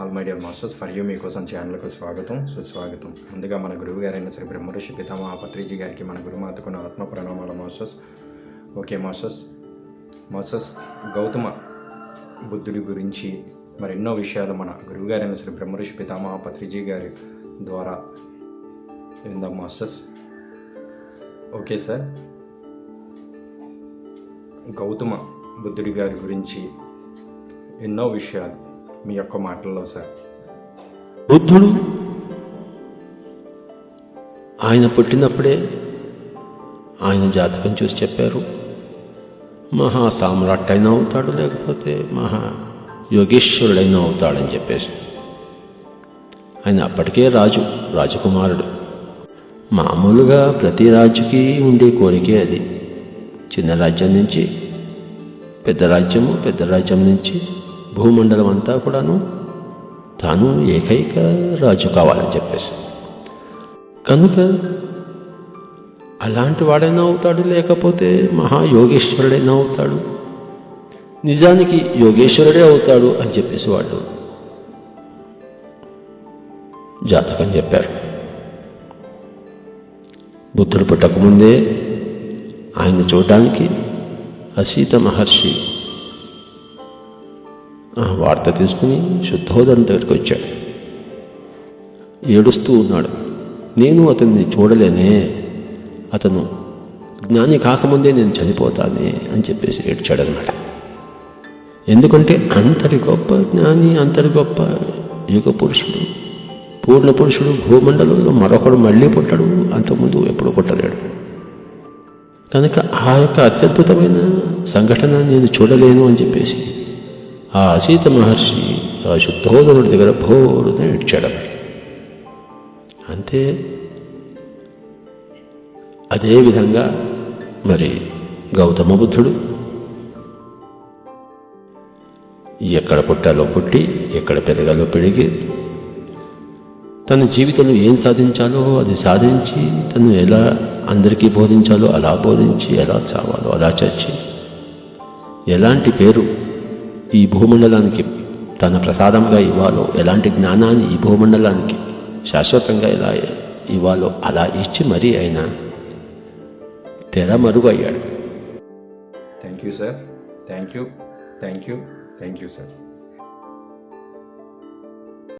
All my dear masters for you మీకోసం ఛానల్కు స్వాగతం సుస్వాగతం. ముందుగా మన గురువు గారైన శ్రీ బ్రహ్మర్షి పితామహ పత్రిజీ గారికి మన గురుమాతకున్న ఆత్మ ప్రణామాల masters. Okay masters. Masters Gautama బుద్ధుడి గురించి మరెన్నో విషయాలు మన గురువుగారైన శ్రీ బ్రహ్మర్షి పితామహ పత్రిజీ గారి ద్వారా విందాం మాస్టర్స్. Okay sir. గౌతమ బుద్ధుడి గారి గురించి ఎన్నో విషయాలు మీ యొక్క మాటల్లో సార్. బుద్ధుడు ఆయన పుట్టినప్పుడే ఆయన జాతకం చూసి చెప్పారు. మహా సామ్రాట్ అయినా అవుతాడు లేకపోతే మహా యోగేశ్వరుడైనా అవుతాడని చెప్పేసి. ఆయన అప్పటికే రాజు రాజకుమారుడు. మామూలుగా ప్రతి రాజుకి ఉండే కోరికే అది. చిన్న రాజ్యం నుంచి పెద్ద రాజ్యము పెద్ద రాజ్యం నుంచి. భూమండలం అంతా కూడాను తాను ఏకైక రాజు కావాలని చెప్పేసి. కనుక అలాంటి వాడైనా అవుతాడు లేకపోతే మహాయోగేశ్వరుడైనా అవుతాడు. నిజానికి యోగేశ్వరుడే అవుతాడు అని చెప్పేసి వాళ్ళు జాతకం చెప్పారు. బుద్ధుడు పుట్టకముందే ఆయన చూడడానికి అసీత మహర్షి వార్త తీసుకుని శుద్ధోదన దగ్గరికి వచ్చాడు. ఏడుస్తూ ఉన్నాడు. నేను అతన్ని చూడలేనే. అతను జ్ఞాని కాకముందే నేను చనిపోతానే అని చెప్పేసి ఏడ్చాడు అనమాట ఎందుకంటే అంతటి గొప్ప జ్ఞాని అంతటి గొప్ప యుగ పురుషుడు పూర్ణ పురుషుడు భూమండలంలో మరొకడు మళ్ళీ పుట్టడు అంతకుముందు ఎప్పుడు పుట్టలేడు. కనుక ఆ యొక్క అత్యద్భుతమైన సంఘటన నేను చూడలేను అని చెప్పేసి ఆ అసీత మహర్షి ఆ శుద్ధోదనుడి దగ్గర భోరున ఇడ్చాడు అంతే. అదేవిధంగా మరి గౌతమ బుద్ధుడు ఎక్కడ పుట్టాలో పుట్టి ఎక్కడ పెరగాలో పెరిగి తన జీవితంలో ఏం సాధించాలో అది సాధించి తను ఎలా అందరికీ బోధించాలో అలా బోధించి ఎలా చావాలో అలా చచ్చి ఎలాంటి పేరు ఈ భూమండలానికి తన ప్రసాదంగా ఇవ్వాలో ఎలాంటి జ్ఞానాన్ని ఈ భూమండలానికి శాశ్వతంగా ఎలా ఇవ్వాలో అలా ఇచ్చి మరీ ఆయన తెర మరుగు అయ్యాడు thank you sir thank you thank you thank you sir